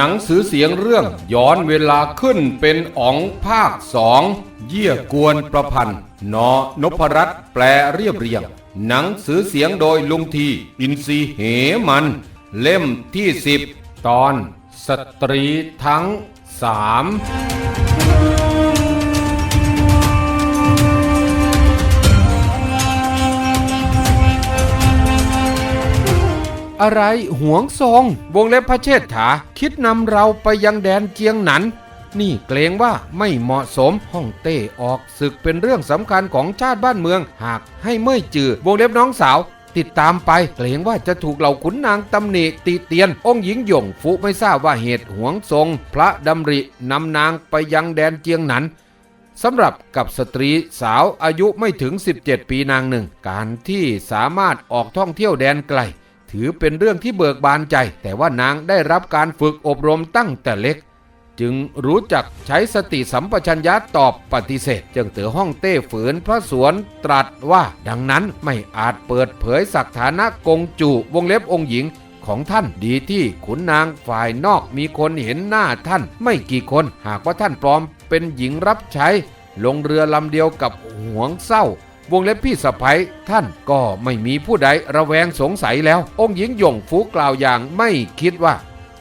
หนังสือเสียงเรื่องย้อนเวลาขึ้นเป็นอ๋องภาคสองเยี่ยกวนประพันธ์นอนพรัตน์แปลเรียบเรียง หนังสือเสียงโดยลุงที อินซีเหมัน เล่มที่สิบตอน สตรีทั้งสาม อะไรห่วงทรง วงเล็บพระเชษฐา คิดนำเราไปยังแดนเจียงหนัน นี่เกรงว่าไม่เหมาะสมฮ่องเต้ออกศึกเป็นเรื่องสำคัญของชาติบ้านเมือง หากให้เมื่อยจือ วงเล็บน้องสาว ติดตามไป เกรงว่าจะถูกเหล่าขุนนางตำหนิตีเตียน องค์หญิงหยงฟุไม่ทราบว่าเหตุหวงทรง พระดำรินำนางไปยังแดนเจียงหนันสำหรับกับสตรีสาวอายุไม่ถึง 17 ปีนางหนึ่ง การที่สามารถออกท่องเที่ยวแดนไกล ถือเป็นเรื่องที่เบิกบานใจ แต่ว่านางได้รับการฝึกอบรมตั้งแต่เล็ก จึงรู้จักใช้สติสัมปชัญญะตอบปฏิเสธ จึงเตือห้องเต้ฝืนพระสวนตรัสว่า ดังนั้นไม่อาจเปิดเผยสักฐานะกงจูวงเล็บองค์หญิงของท่านดีที่ขุนนางฝ่ายนอกมีคนเห็นหน้าท่าน ไม่กี่คนหากว่าท่านปลอมเป็นหญิงรับใช้ ลงเรือลำเดียวกับหวงเศร้า วงเล็บพี่สะพ้ยท่านก็ไม่มีผู้ใดระแวงสงสัยแล้ว องค์หญิงหยงฟูกล่าวอย่างไม่คิดว่า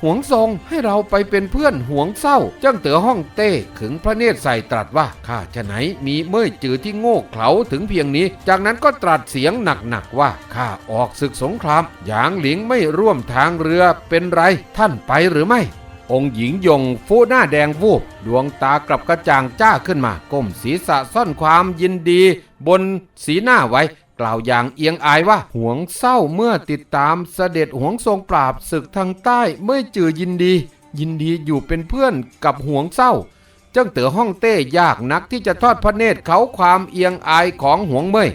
หวงทรงให้เราไปเป็นเพื่อนหวงเศร้าเจ้าเต๋อห้องเต้ขึงพระเนตรใส่ตรัสว่าข้าจะไหนมีเมื่อจือที่โง่เขลาถึงเพียงนี้ จากนั้นก็ตรัสเสียงหนักๆว่าข้าออกศึกสงครามหยางหลิงไม่ร่วมทางเรือเป็นไรท่านไปหรือไม่ องค์หญิงยงฟูหน้าแดงวูบ ดวงตากลับกระจ่างจ้าขึ้นมาก้มศีรษะซ่อนความยินดี บนสีหน้าไว้ กล่าวอย่างเอียงอายว่าหวงเศร้าเมื่อติดตามเสด็จหวงทรงปราบศึกทางใต้เมื่อจือยินดี ยินดีอยู่เป็นเพื่อนกับหวงเศร้าเจ้าเต๋อห้องเต้ยากนักที่จะทอดพระเนตรเขาความเอียงอายของหวงเมย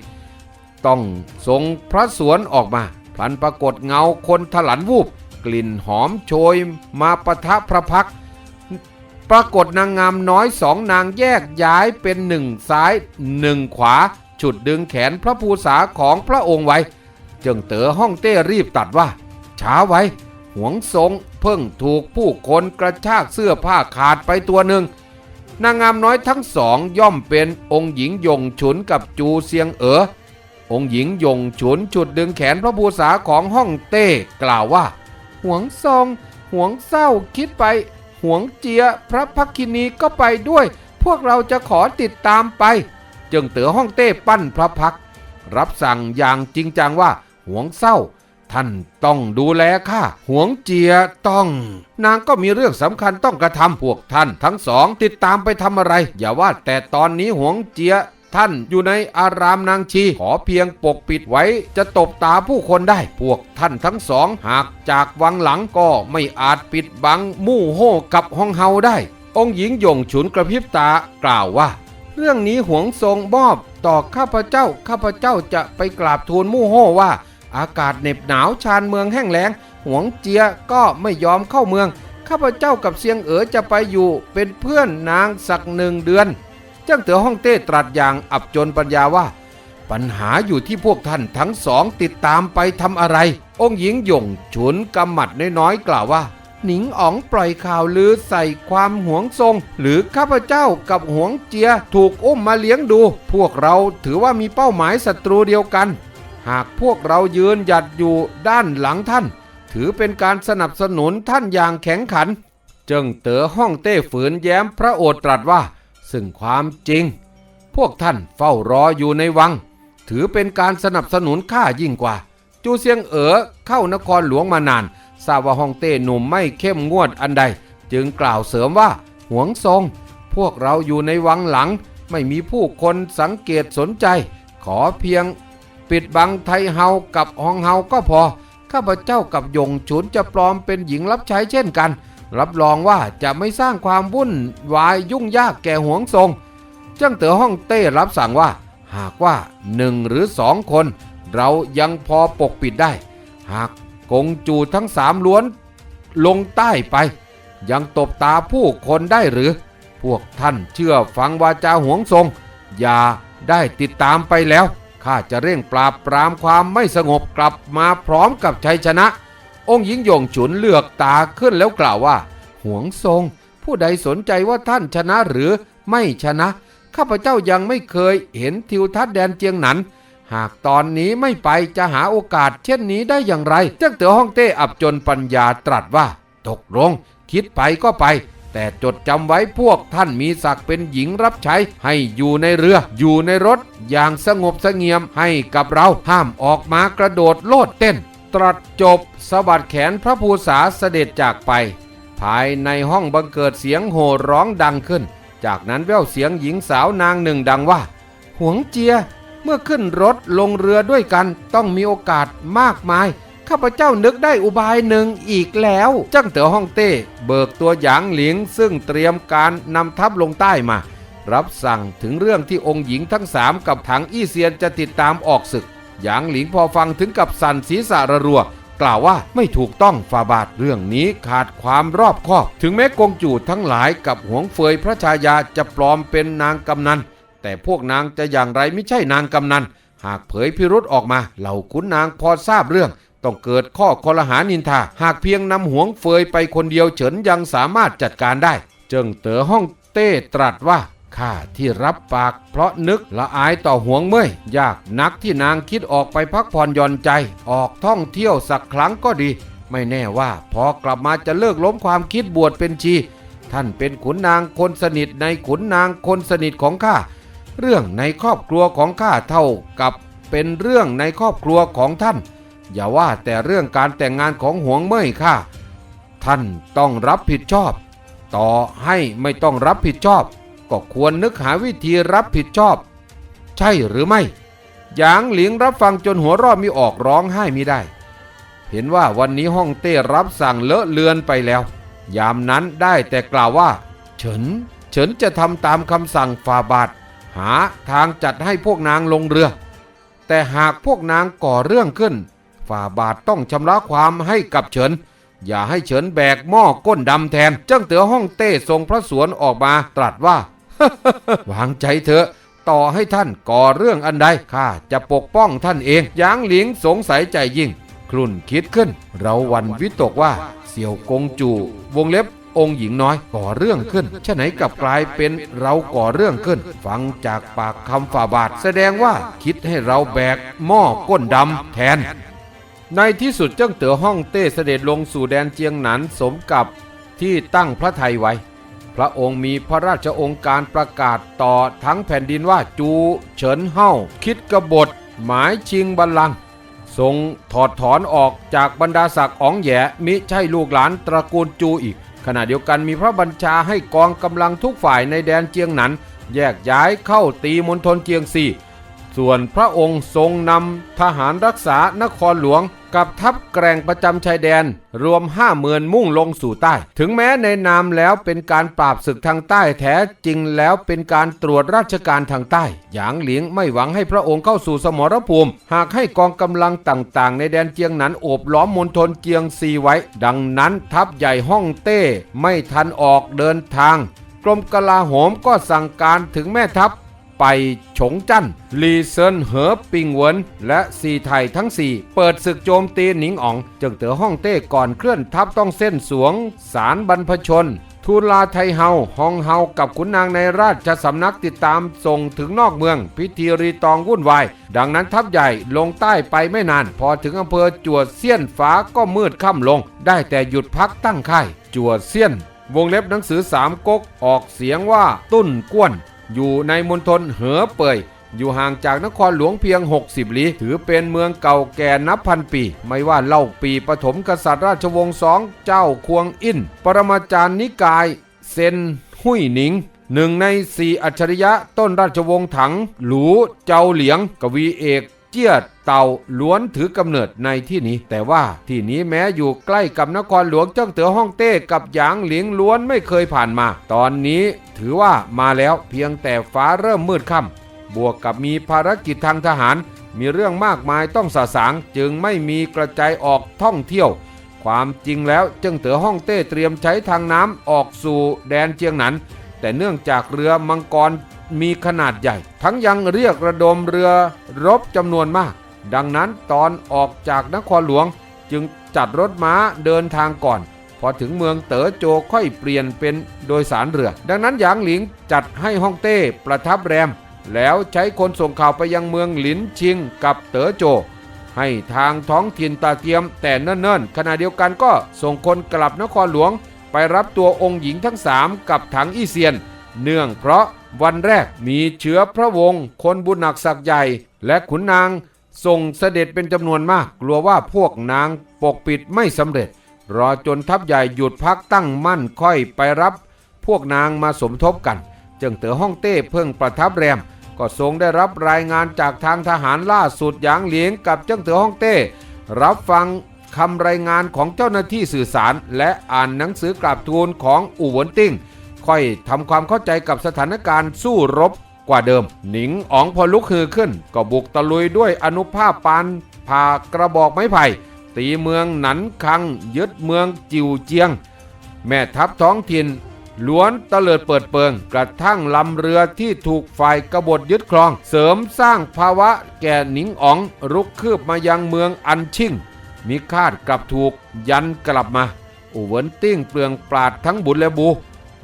ต้องทรงพระสวนออกมาพลันปรากฏเงาคนถลันวูบ กลิ่นหอมโชยมาปะทะพระพัก ปรากฏนางงามน้อยสองนางแยกย้ายเป็นหนึ่งซ้ายหนึ่งขวา ฉุดดึงแขนพระภูษาของพระองค์ไว้จิงเต๋อห้องเต้รีบตัดว่า ช้าไว้ หวงทรงเพิ่งถูกผู้คนกระชากเสื้อผ้าขาดไปตัวหนึ่ง นางงามน้อยทั้งสองย่อมเป็นองค์หญิงยงฉุนกับจูเซียงเอ๋อองค์หญิงยงฉุนฉุดดึงแขนพระภูษาของห้องเต้กล่าวว่า หวงซองหวงเศร้าคิดไป หวงเจียพระพักคินีก็ไปด้วย พวกเราจะขอติดตามไป จึงเต๋อห้องเต้ปั้นพระพักร์รับสั่งอย่างจริงจังว่าหวงเศร้า ท่านต้องดูแลข้าหวงเจียต้อง นางก็มีเรื่องสำคัญต้องกระทำพวกท่านทั้งสองติดตามไปทำอะไร อย่าว่าแต่ตอนนี้หวงเจีย ท่านอยู่ในอารามนางชี ขอเพียงปกปิดไว้จะตบตาผู้คนได้ พวกท่านทั้งสองหากจากวังหลังก็ไม่อาจปิดบังมู่โห่กับฮองเฮาได้ องค์หญิงยงฉุนกระพริบตากล่าวว่า เรื่องนี้หวงทรงมอบต่อข้าพเจ้า ข้าพเจ้าจะไปกราบทูลมู่โห่ว่า อากาศเหน็บหนาวชานเมืองแห้งแล้งหวงเจียก็ไม่ยอมเข้าเมือง ข้าพเจ้ากับเซียงเอ๋อจะไปอยู่เป็นเพื่อนนางสักหนึ่งเดือน เจ้าเต๋อฮ่องเต้ตรัสอย่างอับจนปัญญาว่า ปัญหาอยู่ที่พวกท่านทั้งสองติดตามไปทำอะไร องค์หญิงหยงฉุนกำหมัดน้อยๆกล่าวว่า หนิงอ๋องปล่อยข่าวลือใส่ความหวงทรง หรือข้าพเจ้ากับหวงเจียถูกอุ้มมาเลี้ยงดู พวกเราถือว่ามีเป้าหมายศัตรูเดียวกัน หากพวกเรายืนหยัดอยู่ด้านหลังท่าน ถือเป็นการสนับสนุนท่านอย่างแข็งขัน เจิงเต๋อห้องเต้ฝืนแย้มพระโอษฐ์ตรัสว่า ซึ่งความจริง พวกท่านเฝ้ารออยู่ในวัง ถือเป็นการสนับสนุนข้ายิ่งกว่า จูเซียงเอ๋อเข้านครหลวงมานานทราบว่าฮองเต้หนุ่มไม่เข้มงวดอันใด จึงกล่าวเสริมว่าหวงทรง พวกเราอยู่ในวังหลัง ไม่มีผู้คนสังเกตสนใจ ขอเพียง ปิดบังไทเฮากับฮองเฮาก็พอ ข้าพเจ้ากับยงฉุนจะปลอมเป็นหญิงรับใช้เช่นกัน รับรองว่าจะไม่สร้างความวุ่นวายยุ่งยากแก่หวงทรงเจ้าเต๋อห้องเต้รับสั่งว่า หากว่าหนึ่งหรือสองคน เรายังพอปกปิดได้ หากกงจูทั้งสามล้วนลงใต้ไป ยังตบตาผู้คนได้หรือ พวกท่านเชื่อฟังวาจาหวงทรง อย่าได้ติดตามไปแล้วข้าจะเร่งปราบปรามความไม่สงบกลับมาพร้อมกับชัยชนะ องค์หญิงยงฉุนเลือกตาขึ้นแล้วกล่าวว่าฝหวงทรง ผู้ใดสนใจว่าท่านชนะหรือไม่ชนะ ข้าพเจ้ายังไม่เคยเห็นทิวทัศน์แดนเจียงหนัน หากตอนนี้ไม่ไปจะหาโอกาสเช่นนี้ได้อย่างไร เจ้าเต๋อฮ่องเต้อับจนปัญญาตรัสว่า ตกลง คิดไปก็ไป แต่จดจำไว้พวกท่านมีศักดิ์เป็นหญิงรับใช้ ให้อยู่ในเรือ อยู่ในรถ อย่างสงบเสงี่ยมให้กับเราห้ามออกมากระโดดโลดเต้น ตรัสจบสะบัดแขนพระภูษาเสด็จจากไป ภายในห้องบังเกิดเสียงโห่ร้องดังขึ้น จากนั้นแว่วเสียงหญิงสาวนางหนึ่งดังว่า หวงเจีย เมื่อขึ้นรถลงเรือด้วยกันต้องมีโอกาสมากมายข้าพเจ้านึกได้อุบายหนึ่งอีกแล้วจ้างเต๋อฮ่องเต้เบิกตัวหยางหลิงซึ่งเตรียมการนำทัพลงใต้มา รับสั่งถึงเรื่องที่องค์หญิงทั้งสามกับถังอี้เซียนจะติดตามออกศึก หยางหลิงพอฟังถึงกับสั่นศีรษะระรัว กล่าวว่าไม่ถูกต้องฟาบาทเรื่องนี้ขาดความรอบคอบ ถึงแม้กงจูทั้งหลายกับหวงเฟยพระชายาจะปลอมเป็นนางกำนัน แต่พวกนางจะอย่างไรไม่ใช่นางกำนัน หากเผยพิรุษออกมา เหล่าขุนนางพอทราบเรื่องต้องเกิดข้อคอรหานินทา หากเพียงนำหวงเฟยไปคนเดียวเฉินยังสามารถจัดการได้ เจิงเต๋อฮ่องเต้ตรัสว่า ข้าที่รับปากเพราะนึกละอายต่อห่วงเมื่อยยากนักที่นางคิดออกไปพักผ่อนหย่อนใจ ออกท่องเที่ยวสักครั้งก็ดี ไม่แน่ว่าพอกลับมาจะเลิกล้มความคิดบวชเป็นชี ท่านเป็นขุนนางคนสนิทในขุนนางคนสนิทของข้าเรื่องในครอบครัวของข้าเท่ากับเป็นเรื่องในครอบครัวของท่าน อย่าว่าแต่เรื่องการแต่งงานของหวงเม่ยข้าท่านต้องรับผิดชอบ ต่อให้ไม่ต้องรับผิดชอบ ก็ควรนึกหาวิธีรับผิดชอบ ใช่หรือไม่หยางหลิงรับฟังจนหัวรอบมีออกร้องไห้ไมิได้ เห็นว่าวันนี้ห้องเต้รับสั่งเลอะเลือนไปแล้ว ยามนั้นได้แต่กล่าวว่า เฉิน เฉินจะทำตามคำสั่งฟาบาท หาทางจัดให้พวกนางลงเรือ แต่หากพวกนางก่อเรื่องขึ้น ฝ่าบาทต้องชำระความให้กับเฉิน อย่าให้เฉินแบกหม้อก้นดำแทน เจ้าเต๋อห้องเต้ทรงพระสวนออกมาตรัสว่า วางใจเถอะ ต่อให้ท่านก่อเรื่องอันใดข้าจะปกป้องท่านเองหยางหลิงสงสัยใจยิ่งครุ่นคิดขึ้น เราวันวิตกว่าเสี่ยวกงจู วงเล็บองค์หญิงน้อยก่อเรื่องขึ้นฉะไหนกับกลายเป็นเราก่อเรื่องขึ้น ฟังจากปากคำฝ่าบาท แสดงว่าคิดให้เราแบกหม้อก้นดำแทน ในที่สุดเจ้าเต๋อห้องเต้เสด็จลงสู่แดนเจียงหนันสมกับที่ตั้งพระไทยไว้ พระองค์มีพระราชองค์การประกาศต่อทั้งแผ่นดินว่าจูเฉินเฮาคิดกบฏ หมายชิงบัลลังก์ทรงถอดถอนออกจากบรรดาศักดิ์อ๋องแหยมิใช่ลูกหลานตระกูลจูอีก ขณะเดียวกันมีพระบัญชาให้กองกำลังทุกฝ่ายในแดนเจียงหนัน แยกย้ายเข้าตีมณฑลเจียงซีส่วนพระองค์ทรงนำทหารรักษานครหลวง กับทัพแกร่งประจำชายแดน รวมห้าหมื่นมุ่งลงสู่ใต้ ถึงแม้ในนามแล้วเป็นการปราบศึกทางใต้แท้จริงแล้วเป็นการตรวจราชการทางใต้ หยางหลิงไม่หวังให้พระองค์เข้าสู่สมรภูมิ หากให้กองกำลังต่างๆ ในแดนเจียงหนันโอบล้อมมณฑลเจียงซีไว้ ดังนั้นทัพใหญ่ฮ่องเต้ไม่ทันออกเดินทาง กรมกลาโหมก็สั่งการถึงแม่ทัพ ไปฉงจั่นลีเซินเหอปิงเวินและซีไทยทั้ง 4 เปิดศึกโจมตีหนิงอ๋อง จึงเต๋อฮ่องเต้ก่อนเคลื่อนทัพต้องเส้นสวง สารบรรพชนทูลาไทเฮาฮองเฮากับขุนนางในราชสำนักติดตามส่งถึงนอกเมือง พิธีรีตองวุ่นวาย ดังนั้นทัพใหญ่ลงใต้ไปไม่นาน พอถึงอำเภอจวดเซียนฟ้าก็มืดค่ำลง ได้แต่หยุดพักตั้งค่ายจวดเซียน วงเล็บหนังสือสามก๊กออกเสียงว่าตุ้นก้วน อยู่ในมณฑลเหอเป่ยอยู่ห่างจากนครหลวงเพียง 60 ลี้ ถือเป็นเมืองเก่าแก่นับพันปี ไม่ว่าเล่าปีปฐมกษัตริย์ราชวงศ์สองเจ้าควงอินปรมาจารย์นิกาย เซนหุยหนิงหนึ่งในสี่อัจฉริยะต้นราชวงศ์ถัง หลูเจ้าเหลียง กวีเอก เจี้ยเต่าล้วนถือกำเนิดในที่นี้ แต่ว่าที่นี้แม้อยู่ใกล้กับนครหลวงเจ้าเต๋อฮ่องเต้กับหยางหลิงล้วนไม่เคยผ่านมา ตอนนี้ถือว่ามาแล้วเพียงแต่ฟ้าเริ่มมืดค่ำบวกกับมีภารกิจทางทหาร มีเรื่องมากมายต้องสะสางจึงไม่มีกระจายออกท่องเที่ยว ความจริงแล้วเจิ้งเต๋อฮ่องเต้เตรียมใช้ทางน้ำออกสู่แดนเจียงหนันแต่เนื่องจากเรือมังกรมีขนาดใหญ่ ทั้งยังเรียกระดมเรือรบจำนวนมาก ดังนั้นตอนออกจากนครหลวงจึงจัดรถม้าเดินทางก่อน พอถึงเมืองเต๋อโจค่อยเปลี่ยนเป็นโดยสารเรือ ดังนั้นหยางหลิงจัดให้ฮ่องเต้ประทับแรม แล้วใช้คนส่งข่าวไปยังเมืองหลินชิงกับเต๋อโจ ให้ทางท้องถิ่นตาเทียมแต่เนิ่นๆขณะเดียวกันก็ส่งคนกลับนครหลวง ไปรับตัวองค์หญิงทั้งสามกับถังอี้เซียน เนื่องเพราะ วันแรกมีเชื้อพระวงศ์คนบุญหนักศักย์ใหญ่ และขุนนางส่งเสด็จเป็นจำนวนมาก กลัวว่าพวกนางปกปิดไม่สำเร็จ รอจนทัพใหญ่หยุดพักตั้งมั่นค่อยไปรับ พวกนางมาสมทบกัน จึงเต๋อฮ่องเต้เพิ่งประทับแรม ก็ทรงได้รับรายงานจากทางทหารล่าสุดหยางเหลียงกับเจ้าเต๋อฮ่องเต้ รับฟังคำรายงานของเจ้าหน้าที่สื่อสาร และอ่านหนังสือกราบทูลของอู่หวนติ้ง ค่อยทำความเข้าใจกับสถานการณ์สู้รบกว่าเดิม หนิงอ๋องพอลุกฮือขึ้น ก็บุกตะลุยด้วยอนุภาพปานผ่ากระบอกไม้ไผ่ ตีเมืองหนันคัง ยึดเมืองจิวเจียง แม่ทัพท้องถิ่นล้วนตะเลิดเปิดเปิง กระทั่งลำเรือที่ถูกฝ่ายกบฏยึดครอง เสริมสร้างภาวะแก่หนิงอ๋องรุกคืบมายังเมืองอันชิ่ง มีคาดกลับถูกยันกลับมาอูเวนติ้งเปลืองปราดทั้งบุญและบู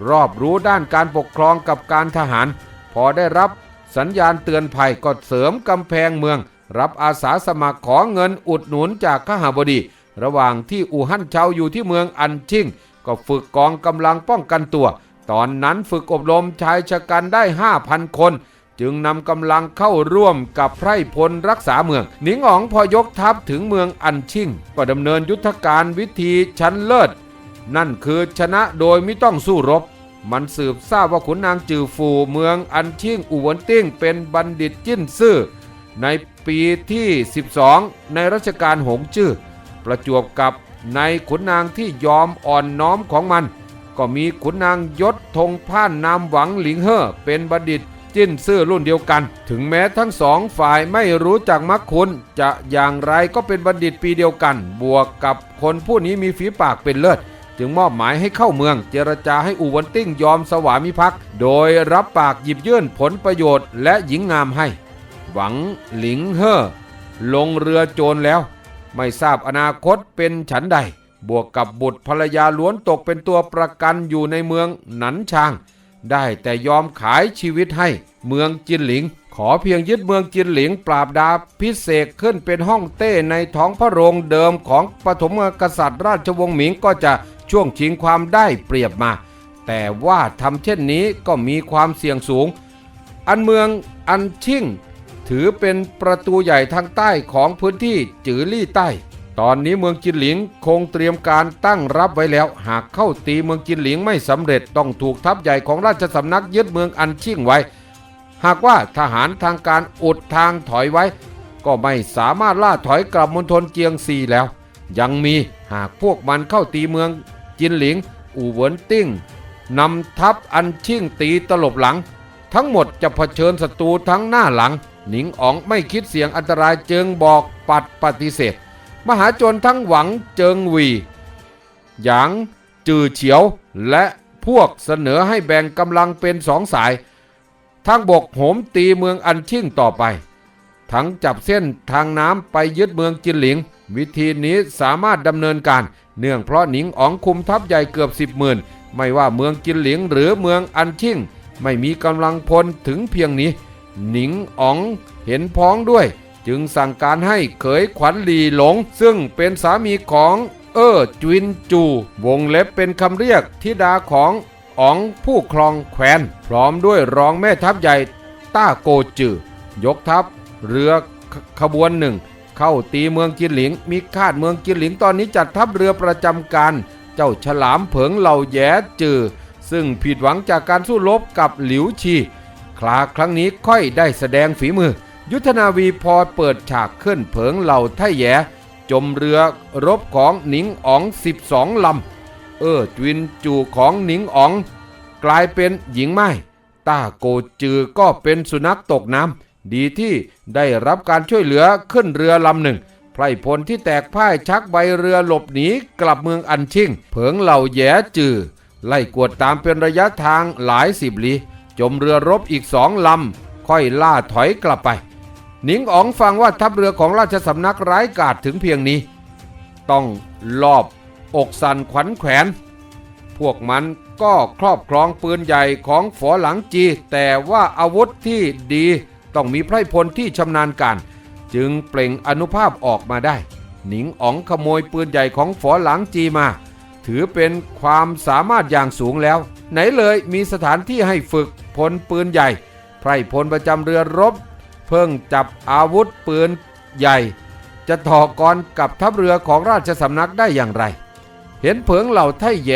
รอบรู้ด้านการปกครองกับการทหาร พอได้รับสัญญาณเตือนภัยก็เสริมกำแพงเมือง รับอาสาสมัครขอเงินอุดหนุนจากข้าหาบดี ระหว่างที่อู่ฮั่นเชาอยู่ที่เมืองอันชิ่ง ก็ฝึกกองกำลังป้องกันตัว ตอนนั้นฝึกอบรมชายชะกันได้ 5,000 คน จึงนำกำลังเข้าร่วมกับไพร่พลรักษาเมือง หนิงอ๋องพอยกทัพถึงเมืองอันชิ่ง ก็ดำเนินยุทธการวิธีชั้นเลิศ นั่นคือชนะโดยไม่ต้องสู้รบ มันสืบทราบว่าขุนนางจือฟูเมืองอันชิ่งอู่วนติ้งเป็นบัณฑิตจิ้นซื่อ ในปีที่ 12 ในรัชกาลหงจื้อประจวบกับในขุนนางที่ยอมอ่อนน้อมของมัน ก็มีขุนนางยศธงพ่านนามหวังหลิงเฮ่อเป็นบัณฑิตจิ้นซื่อรุ่นเดียวกัน ถึงแม้ทั้งสองฝ่ายไม่รู้จักมักคุณ จะอย่างไรก็เป็นบัณฑิตปีเดียวกัน บวกกับคนผู้นี้มีฝีปากเป็นเลิศ จึงมอบหมายให้เข้าเมือง เจรจาให้อูวันติ้งยอมสวามิภักดิ์โดยรับปากหยิบยื่นผลประโยชน์และหญิงงามให้ หวังหลิงเฮ่อลงเรือโจรแล้ว ไม่ทราบอนาคตเป็นฉันใด บวกกับบุตรภรรยาล้วนตกเป็นตัวประกันอยู่ในเมืองหนันชาง ได้แต่ยอมขายชีวิตให้เมืองจินหลิง ขอเพียงยึดเมืองจินหลิง ปราบดาพิเศษขึ้นเป็นห้องเต้ในท้องพระโรงเดิมของปฐมกษัตริย์ราชวงศ์หมิงก็จะ ช่วงชิงความได้เปรียบมา แต่ว่าทำเช่นนี้ก็มีความเสี่ยงสูง อันเมืองอันชิ่ง ถือเป็นประตูใหญ่ทางใต้ของพื้นที่จือลี่ใต้ ตอนนี้เมืองจินหลิงคงเตรียมการตั้งรับไว้แล้ว หากเข้าตีเมืองจินหลิงไม่สำเร็จต้องถูกทัพใหญ่ของราชสำนักยึดเมืองอันชิ่งไว้ หากว่าทหารทางการอุดทางถอยไว้ ก็ไม่สามารถล่าถอยกลับมณฑลเจียงซีแล้ว ยังมีหากพวกมันเข้าตีเมือง จินหลิง อู่เหวินติ้งนำทัพอันชิ่งตีตลบหลัง ทั้งหมดจะเผชิญศัตรูทั้งหน้าหลัง หนิงอ๋องไม่คิดเสี่ยงอันตรายเจึงบอกปัดปฏิเสธ มหาจนทั้งหวังเจิงหวี หยางจือเฉียวและพวกเสนอให้แบ่งกำลังเป็นสองสาย ทางบกโหมตีเมืองอันชิ่งต่อไป ทั้งจับเส้นทางน้ำไปยึดเมืองจินหลิง วิธีนี้สามารถดำเนินการ เนื่องเพราะหนิงอ๋องคุมทัพใหญ่เกือบสิบหมื่นไม่ว่าเมืองจินหลิงหรือเมืองอันชิ่ง ไม่มีกำลังพลถึงเพียงนี้ หนิงอ๋องเห็นพ้องด้วย จึงสั่งการให้เขยขวัญหลีหลง ซึ่งเป็นสามีของเอ้อจวินจู วงเล็บเป็นคำเรียกธิดาของอ๋องผู้ครองแคว้น พร้อมด้วยรองแม่ทัพใหญ่ต้าโกจือยกทัพเรือขขบวนหนึ่ง เข้าตีเมืองจินหลิง มีคาดเมืองจินหลิงตอนนี้จัดทัพเรือประจำการ เจ้าฉลามเผิงเหล่าแย้จือ ซึ่งผิดหวังจากการสู้รบกับหลิวชี คลาครั้งนี้ค่อยได้แสดงฝีมือ ยุทธนาวีพอเปิดฉากขึ้นเผิงเหล่าไทแยจมเรือรบของหนิงอ๋อง 12 ลำ เออจวินจูของหนิงอ๋อง กลายเป็นหญิงไม้ต้าโกจือก็เป็นสุนัขตกน้ำ ดีที่ได้รับการช่วยเหลือขึ้นเรือลำหนึ่งไพรพลที่แตกพ่ายชักใบเรือหลบหนีกลับเมืองอันชิงเผิงเหล่าแย้จือไล่กวดตามเป็นระยะทางหลายสิบลี้จมเรือรบอีกสองลำ ค่อยล่าถอยกลับไป หนิงอ๋องฟังว่าทัพเรือของราชสำนักร้ายกาจถึงเพียงนี้ ต้องลอบอกสันขวัญแขวน พวกมันก็ครอบครองปืนใหญ่ของฝอหลังจี แต่ว่าอาวุธที่ดี ต้องมีไพรพลที่ชำนาญการ จึงเปล่งอนุภาพออกมาได้ หนิงอ๋องขโมยปืนใหญ่ของฝอหลังจีมา ถือเป็นความสามารถอย่างสูงแล้ว ไหนเลยมีสถานที่ให้ฝึกพลปืนใหญ่ ไพรพลประจำเรือรบ เพิ่งจับอาวุธปืนใหญ่ จะต่อกรกับทัพเรือของราชสำนักได้อย่างไร เห็นเผิงเหล่าไท่แหย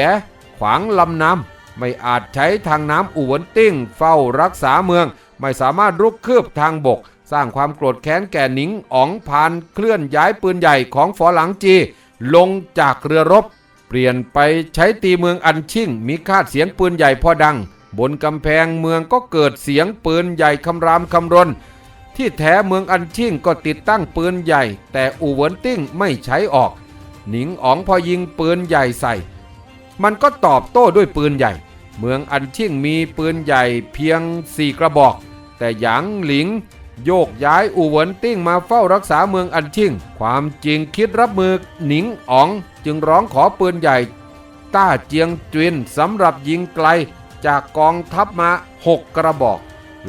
ขวางลำน้ำไม่อาจใช้ทางน้ำอู่วนติ้ง เฝ้ารักษาเมือง ไม่สามารถรุกคืบทางบก สร้างความโกรธแค้นแก่หนิงอ๋องพานเคลื่อนย้ายปืนใหญ่ของฝอหลังจี ลงจากเรือรบ เปลี่ยนไปใช้ตีเมืองอันชิ่ง มีคาดเสียงปืนใหญ่พอดัง บนกำแพงเมืองก็เกิดเสียงปืนใหญ่คำรามคำรนที่แท้เมืองอันชิ่งก็ติดตั้งปืนใหญ่ แต่อูเวินติ้งไม่ใช้ออก หนิงอ๋องพอยิงปืนใหญ่ใส่ มันก็ตอบโต้ด้วยปืนใหญ่ เมืองอันชิ่งมีปืนใหญ่เพียงสี่กระบอก แต่หยางหลิง โยกย้ายอู่เหวินติ้งมาเฝ้ารักษาเมืองอันชิ่ง ความจริงคิดรับมือหนิงอ๋อง จึงร้องขอปืนใหญ่ ต้าเจียงจวินสำหรับยิงไกลจากกองทัพมาหกกระบอก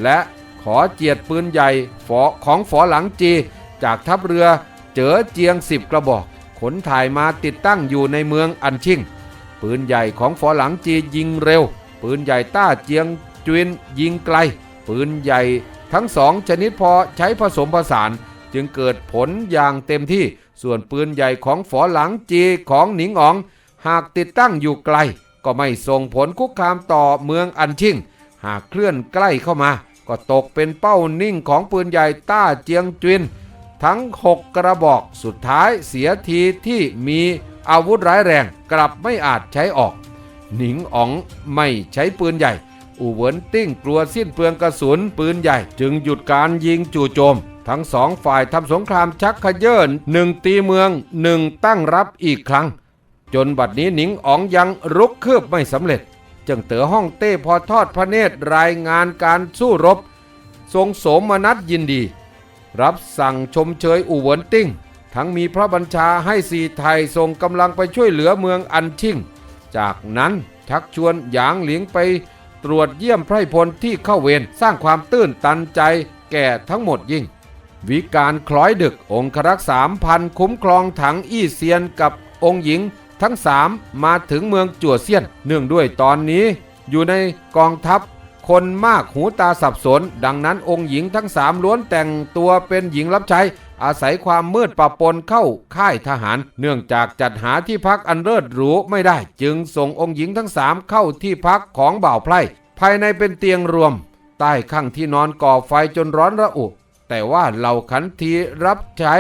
และขอเจียดปืนใหญ่ฝอของฝอหลังจี จากทัพเรือเจอเจียงสิบกระบอก ขนถ่ายมาติดตั้งอยู่ในเมืองอันชิ่ง ปืนใหญ่ของฝอหลังจียิงเร็ว ปืนใหญ่ต้าเจียงจวินยิงไกล ปืนใหญ่ทั้งสองชนิดพอใช้ผสมผสานจึงเกิดผลอย่างเต็มที่ ส่วนปืนใหญ่ของฝอหลังจีของหนิงอ๋อง หากติดตั้งอยู่ไกล ก็ไม่ส่งผลคุกคามต่อเมืองอันชิง หากเคลื่อนใกล้เข้ามา ก็ตกเป็นเป้านิ่งของปืนใหญ่ต้าเจียงจวินทั้ง 6 กระบอกสุดท้ายเสียทีที่มีอาวุธร้ายแรงกลับไม่อาจใช้ออก หนิงอ๋องไม่ใช้ปืนใหญ่ อูเหวินติ้งกลัวสิ้นเปลืองกระสุนปืนใหญ่ จึงหยุดการยิงจู่โจม ทั้งสองฝ่ายทำสงครามชักขยเยินหนึ่งตีเมืองหนึ่งตั้งรับอีกครั้ง จนบัดนี้หนิงอ๋องยังรุกคืบไม่สำเร็จ จึงเต๋อห้องเต้พอทอดพระเนตรรายงานการสู้รบ ทรงโสมนัสยินดี รับสั่งชมเชยอู่เหวินติ้ง ทั้งมีพระบัญชาให้สีไทยส่งกำลังไปช่วยเหลือเมืองอันชิ่ง จากนั้นชักชวนหยางหลิงไป ตรวจเยี่ยมไพรพลที่เข้าเวรสร้างความตื้นตันใจแก่ทั้งหมดยิ่ง วิการคล้อยดึกองครักษ์สามพันคุ้มครองถังอี้เซียนกับองค์หญิง ทั้งสามมาถึงเมืองจั่วเซียน เนื่องด้วยตอนนี้ อยู่ในกองทัพ คนมากหูตาสับสน ดังนั้นองค์หญิงทั้งสามล้วนแต่งตัวเป็นหญิงรับใช้ อาศัยความมืดปะปนเข้าค่ายทหาร เนื่องจากจัดหาที่พักอันเลิศหรูไม่ได้ จึงส่งองค์หญิงทั้งสามเข้าที่พักของบ่าวไพร่ ภายในเป็นเตียงรวม ใต้ข้างที่นอนก่อไฟจนร้อนระอุ แต่ว่าเหล่าขันทีรับใช้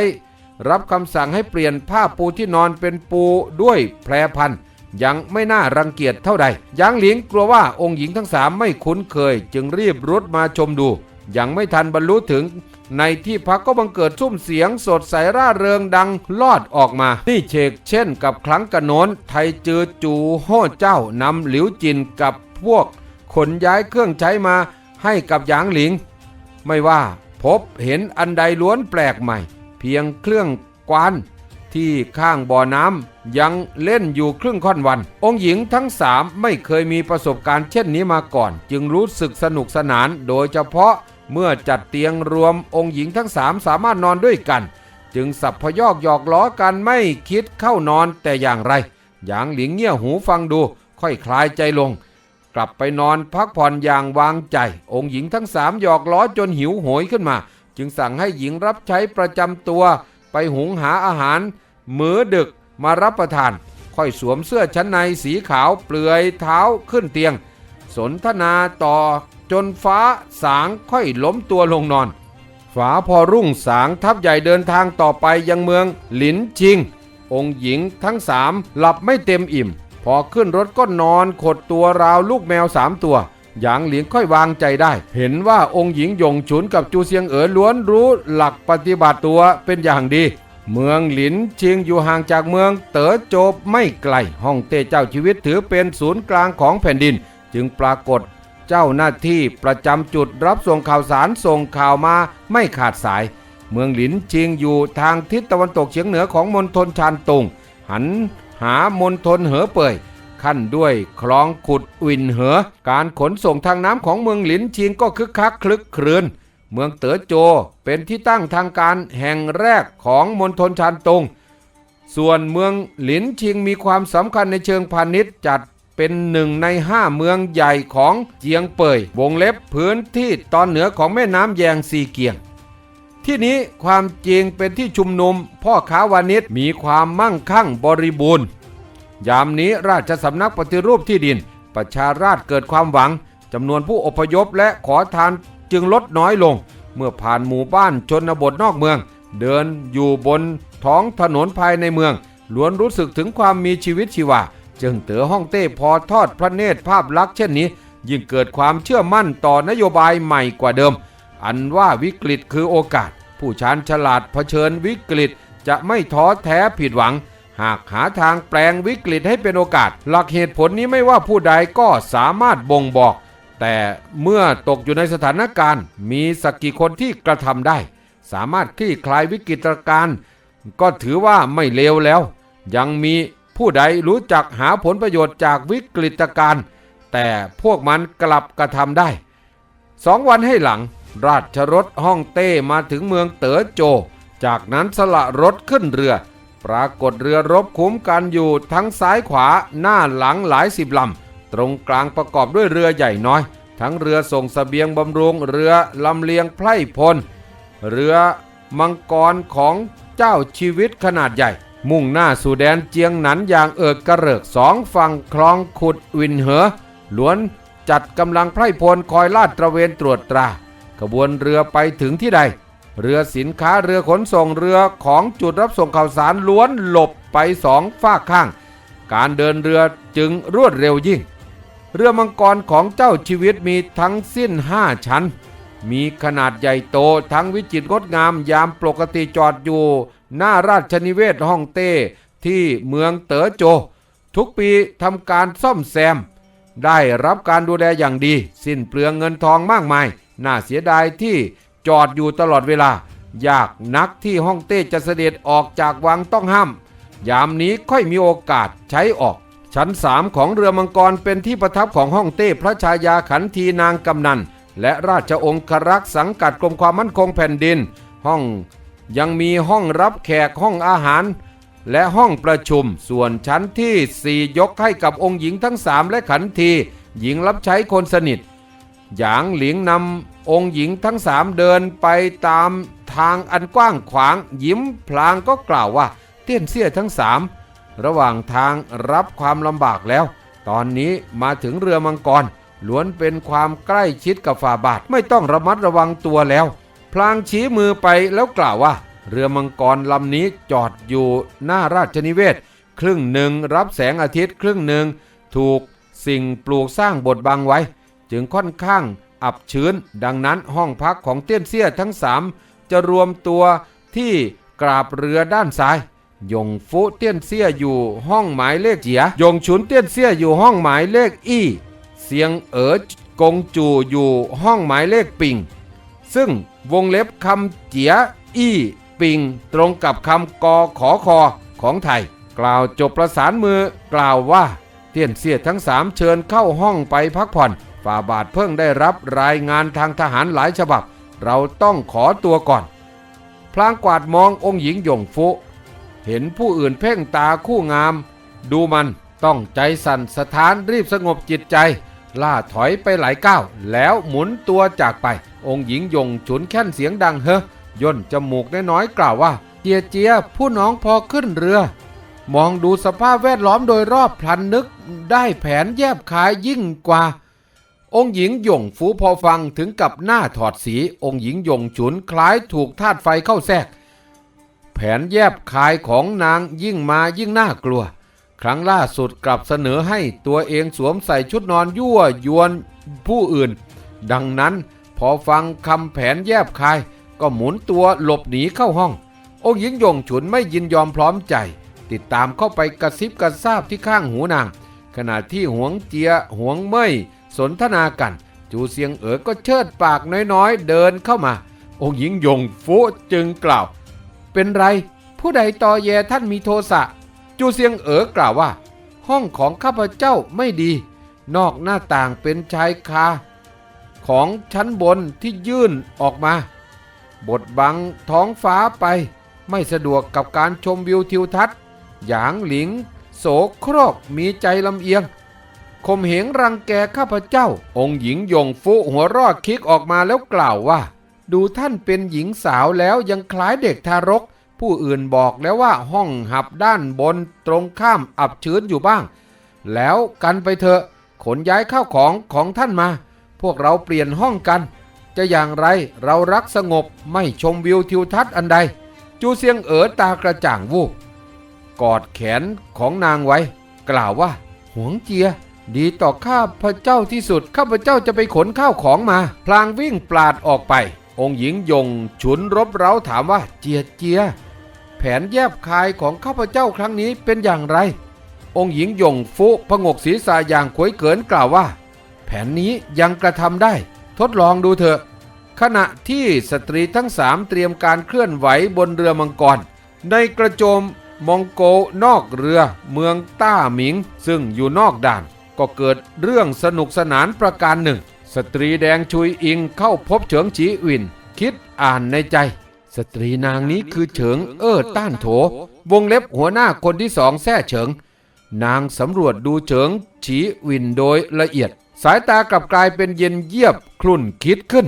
รับคำสั่งให้เปลี่ยนผ้าปูที่นอนเป็นปูด้วยแพรพันธยังไม่น่ารังเกียจเท่าใดยางหลิงกลัวว่าองค์หญิงทั้งสามไม่คุ้นเคย จึงรีบรุดมาชมดู ยังไม่ทันบรรลุถึง ในที่พักก็บังเกิดซุ้มเสียงสดใสร่าเริงดังลอดออกมา นี่เชกเช่นกับครั้งกระโนนไทยจือจูโฮ่เจ้านำหลิวจินกับพวก ขนย้ายเครื่องใช้มาให้กับหยางหลิง ไม่ว่าพบเห็นอันใดล้วนแปลกใหม่ เพียงเครื่องกวานที่ข้างบ่อน้ำยังเล่นอยู่ครึ่งค่อนวัน องค์หญิงทั้งสามไม่เคยมีประสบการณ์เช่นนี้มาก่อน จึงรู้สึกสนุกสนานโดยเฉพาะ เมื่อจัดเตียงรวมองค์หญิงทั้งสามสามารถนอนด้วยกัน จึงสับพยอกหยอกล้อกันไม่คิดเข้านอนแต่อย่างไร หยางหลิงเงี่ยหูฟังดู ค่อยคลายใจลง กลับไปนอนพักผ่อนอย่างวางใจ องค์หญิงทั้งสามหยอกล้อจนหิวโหยขึ้นมา จึงสั่งให้หญิงรับใช้ประจำตัว ไปหุงหาอาหาร มื้อดึกมารับประทาน ค่อยสวมเสื้อชั้นในสีขาวเปลือยเท้าขึ้นเตียง สนทนาต่อ จนฟ้าสางค่อยล้มตัวลงนอน ฝาพอรุ่งสางทัพใหญ่เดินทางต่อไปยังเมืองหลินชิง องค์หญิงทั้งสามหลับไม่เต็มอิ่ม พอขึ้นรถก็นอนขดตัวราวลูกแมวสามตัวหยางหลิงค่อยวางใจได้ เห็นว่าองค์หญิงหยงฉุนกับจูเซียงเอ๋อล้วนรู้หลักปฏิบัติตัวเป็นอย่างดี เมืองหลินชิงอยู่ห่างจากเมืองเต๋อโจบไม่ไกลฮ่องเต้เจ้าชีวิตถือเป็นศูนย์กลางของแผ่นดิน จึงปรากฏ เจ้าหน้าที่ประจำจุดรับส่งข่าวสารส่งข่าวมาไม่ขาดสาย เมืองหลินชิงอยู่ทางทิศตะวันตกเฉียงเหนือของมณฑลชานตุง หันหามณฑลเหอเป่ยขั้นด้วยคลองขุดวินเหอ การขนส่งทางน้ำของเมืองหลินชิงก็คึกคักคลึกครื้นเมืองเต๋อโจเป็นที่ตั้งทางการแห่งแรกของมณฑลชานตงส่วนเมืองหลินชิงมีความสำคัญในเชิงพาณิชย์จัด เป็นหนึ่งในห้าเมืองใหญ่ของเจียงเป่ย วงเล็บพื้นที่ตอนเหนือของแม่น้ำแยงซีเกียง ที่นี้ความจริงเป็นที่ชุมนุม พ่อค้าวานิชมีความมั่งคั่งบริบูรณ์ ยามนี้ราชสำนักปฏิรูปที่ดิน ประชาราชเกิดความหวังจำนวนผู้อพยพและขอทานจึงลดน้อยลง เมื่อผ่านหมู่บ้านชนบทนอกเมือง เดินอยู่บนท้องถนนภายในเมืองล้วนรู้สึกถึงความมีชีวิตชีวา จึงเต๋อฮ่องเต้พอทอดพระเนตรภาพลักษณ์เช่นนี้ ยิ่งเกิดความเชื่อมั่นต่อนโยบายใหม่กว่าเดิม อันว่าวิกฤตคือโอกาส ผู้ชาญฉลาดเผชิญวิกฤตจะไม่ท้อแท้ผิดหวัง หากหาทางแปลงวิกฤตให้เป็นโอกาส หลักเหตุผลนี้ไม่ว่าผู้ใดก็สามารถบ่งบอก แต่เมื่อตกอยู่ในสถานการณ์ มีสักกี่คนที่กระทำได้ สามารถคลี่คลายวิกฤตการณ์ก็ถือว่าไม่เลวแล้ว ยังมี ผู้ใดรู้จักหาผลประโยชน์จากวิกฤตการณ์แต่พวกมันกลับกระทำได้ สองวันให้หลัง ราชรถฮ่องเต้มาถึงเมืองเต๋อโจ จากนั้นสละรถขึ้นเรือ ปรากฏเรือรบคุ้มกันอยู่ทั้งซ้ายขวาหน้าหลังหลายสิบลำ ตรงกลางประกอบด้วยเรือใหญ่น้อย ทั้งเรือส่งสเสบียงบำรุงเรือลำเลียงไพร่พล เรือมังกรของเจ้าชีวิตขนาดใหญ่ มุ่งหน้าสู่แดนเจียงหนันอย่างเอิกกระเริกสองฝั่งคลองขุดวินเหอล้วนจัดกำลังไพร่พลคอยลาดตระเวนตรวจตราขบวนเรือไปถึงที่ใด เรือสินค้าเรือขนส่งเรือของจุดรับส่งข่าวสารล้วนหลบไปสองฝากข้าง การเดินเรือจึงรวดเร็วยิ่ง เรือมังกรของเจ้าชีวิตมีทั้งสิ้นห้าชั้น มีขนาดใหญ่โตทั้งวิจิตรงดงามยามปกติจอดอยู่ หน้าราชนิเวศฮ่องเต้ที่เมืองเต๋อโจ ทุกปีทำการซ่อมแซม ได้รับการดูแลอย่างดี สิ้นเปลืองเงินทองมากมาย น่าเสียดายที่จอดอยู่ตลอดเวลา ยากนักที่ฮ่องเต้จะเสด็จออกจากวังต้องห้าม ยามนี้ค่อยมีโอกาสใช้ออก ชั้นสามของเรือมังกรเป็นที่ประทับของฮ่องเต้พระชายาขันทีนางกำนันและราชองครักษ์สังกัดกรมความมั่นคงแผ่นดิน ห้อง ยังมีห้องรับแขกห้องอาหาร และห้องประชุมส่วนชั้นที่ 4 ยกให้กับองค์หญิงทั้งสามและขันที หญิงรับใช้คนสนิท หยางหลิงนำองค์หญิงทั้งสามเดินไปตามทางอันกว้างขวาง ยิ้มพลางก็กล่าวว่า เตี้ยนเสี้ยทั้งสามระหว่างทางรับความลำบากแล้ว ตอนนี้มาถึงเรือมังกรล้วนเป็นความใกล้ชิดกับฝ่าบาทไม่ต้องระมัดระวังตัวแล้ว พลางชี้มือไปแล้วกล่าวว่า เรือมังกรลำนี้จอดอยู่หน้าราชนิเวศ ครึ่งหนึ่งรับแสงอาทิตย์ครึ่งหนึ่งถูกสิ่งปลูกสร้างบดบังไว้ จึงค่อนข้างอับชื้น ดังนั้นห้องพักของเตี้ยนเซี่ยทั้งสามจะรวมตัวที่กราบเรือด้านซ้ายยงฟุเตี้ยนเซี่ยอยู่ห้องหมายเลขเจียยงฉุนเตี้ยนเซี่ยอยู่ห้องหมายเลขอี้เสียงเอ๋อกงจูอยู่ห้องหมายเลขปิง ซึ่งวงเล็บคำเจียอี้ปิง ตรงกับคำกอขอคอของไทย กล่าวจบประสานมือกล่าวว่าเตี้ยนเสียทั้งสามเชิญเข้าห้องไปพักผ่อน ฝ่าบาทเพิ่งได้รับรายงานทางทหารหลายฉบับ เราต้องขอตัวก่อน พลางกวาดมององค์หญิงหยงฟุเห็นผู้อื่นเพ่งตาคู่งาม ดูมันต้องใจสั่นสะท้านรีบสงบจิตใจ ล่าถอยไปหลายก้าวแล้วหมุนตัวจากไป องค์หญิงยงฉุนแค่นเสียงดังเฮ้ย่นจมูกน้อยๆกล่าวว่าเจียเจียผู้น้องพอขึ้นเรือ มองดูสภาพแวดล้อมโดยรอบพลันนึกได้แผนแยบคายยิ่งกว่า องค์หญิงหยงฟูพอฟังถึงกับหน้าถอดสี องค์หญิงหยงฉุนคล้ายถูกธาตุไฟเข้าแทรก แผนแยบคายของนางยิ่งมายิ่งน่ากลัว ครั้งล่าสุดกลับเสนอให้ตัวเองสวมใส่ชุดนอนยั่วยวนผู้อื่น ดังนั้นพอฟังคำแผนแยบคาย ก็หมุนตัวหลบหนีเข้าห้อง องค์หญิงยงฉุนไม่ยินยอมพร้อมใจ ติดตามเข้าไปกระซิบกระซาบที่ข้างหูนาง ขณะที่หวงเจียหวงเม่ยสนทนากัน จูเซียงเอ๋อก็เชิดปากน้อยๆ เดินเข้ามา องค์หญิงยงฟูจึงกล่าว เป็นไร ผู้ใดต่อแยท่านมีโทสะ จูเซียงเอ๋อกล่าวว่า ห้องของข้าพเจ้าไม่ดี นอกหน้าต่างเป็นชายคา ของชั้นบนที่ยื่นออกมาบดบังท้องฟ้าไป ไม่สะดวกกับการชมวิวทิวทัศน์ หยางหลิง โสโครกมีใจลำเอียงข่มเหงรังแกข้าพเจ้า องค์หญิงยงฟุหัวรอดคิกออกมาแล้วกล่าวว่า ดูท่านเป็นหญิงสาวแล้วยังคล้ายเด็กทารก ผู้อื่นบอกแล้วว่าห้องหับด้านบนตรงข้ามอับชื้นอยู่บ้าง แล้วกันไปเถอะขนย้ายข้าวของของท่านมา พวกเราเปลี่ยนห้องกัน จะอย่างไรเรารักสงบไม่ชมวิวทิวทัศน์อันใด จูเซียงเอ๋อตากระจ่างวูบกอดแขนของนางไว้ กล่าวว่าหวงเจีย ดีต่อข้าพระเจ้าที่สุด ข้าพระเจ้าจะไปขนข้าวของมา พลางวิ่งปลาดออกไป องค์หญิงยงฉุนรบเร้าถามว่าเจียเจีย แผนแยบคายของข้าพเจ้าครั้งนี้เป็นอย่างไร องค์หญิงยงฟุพงกศีรษะอย่างขวยเขินกล่าวว่า แผนนี้ยังกระทำได้ ทดลองดูเถอะ ขณะที่สตรีทั้งสามเตรียมการเคลื่อนไหวบนเรือมังกร ในกระโจมมองโกนอกเรือเมืองต้าหมิง ซึ่งอยู่นอกด่าน ก็เกิดเรื่องสนุกสนานประการหนึ่ง สตรีแดงชุยอิงเข้าพบเฉิงจีอิน คิดอ่านในใจ สตรีนางนี้คือเฉิงเอ้อต้านโถ วงเล็บหัวหน้าคนที่สองแท้เฉิง นางสำรวจดูเฉิงฉีวินโดยละเอียด สายตากลับกลายเป็นเย็นเยียบคลุ่นคิดขึ้น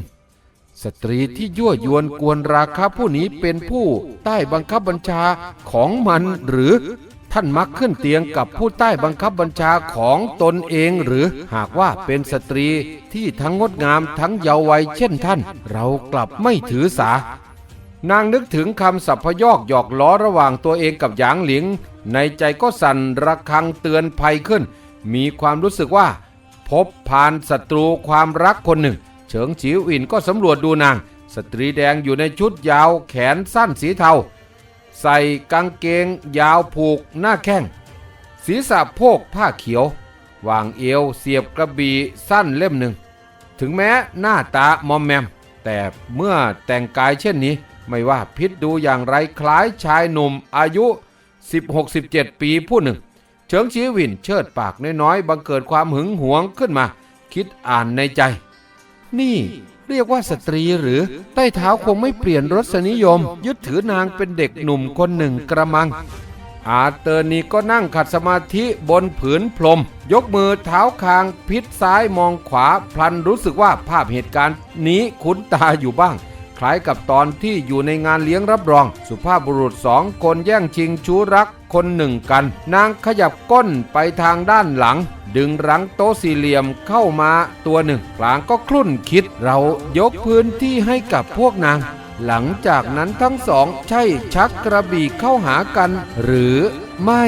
สตรีที่ยั่วยวนกวนราคาผู้นี้เป็นผู้ใต้บังคับบัญชาของมันหรือ ท่านมักขึ้นเตียงกับผู้ใต้บังคับบัญชาของตนเองหรือหากว่าเป็นสตรีที่ทั้งงดงามทั้งเยาว์วัยเช่นท่าน เรากลับไม่ถือสา นางนึกถึงคำสัพพยอกหยอกล้อระหว่างตัวเองกับหยางหลิง ในใจก็สั่นระคังเตือนภัยขึ้น มีความรู้สึกว่า พบผ่านศัตรูความรักคนหนึ่ง เฉิงฉิวอินก็สำรวจดูนาง สตรีแดงอยู่ในชุดยาวแขนสั้นสีเทา ใส่กางเกงยาวผูกหน้าแข้ง ศีรษะโพกผ้าเขียว วางเอวเสียบกระบี่สั้นเล่มหนึ่ง ถึงแม้หน้าตามอมแมม แต่เมื่อแต่งกายเช่นนี้ ไม่ว่าพิษดูอย่างไรคล้ายชายหนุ่มอายุ 16-17 ปีผู้หนึ่ง เฉิงชีวินเชิดปากน้อยๆ บังเกิดความหึงหวงขึ้นมา คิดอ่านในใจ นี่ เรียกว่าสตรีหรือใต้เท้าคงไม่เปลี่ยนรสนิยม ยึดถือนางเป็นเด็กหนุ่มคนหนึ่งกระมัง อาเตอร์นีก็นั่งขัดสมาธิบนผืนพรม ยกมือเท้าคางพิษซ้ายมองขวาพลันรู้สึกว่าภาพเหตุการณ์นี้คุ้นตาอยู่บ้าง คล้ายกับตอนที่อยู่ในงานเลี้ยงรับรอง สุภาพบุรุษสองคนแย่งชิงชู้รักคนหนึ่งกัน นางขยับก้นไปทางด้านหลัง ดึงรั้งโต๊ะสี่เหลี่ยมเข้ามาตัวหนึ่งกลางก็คลุ่นคิด เรายกพื้นที่ให้กับพวกนาง หลังจากนั้นทั้งสองใช่ชักกระบี่เข้าหากัน หรือไม่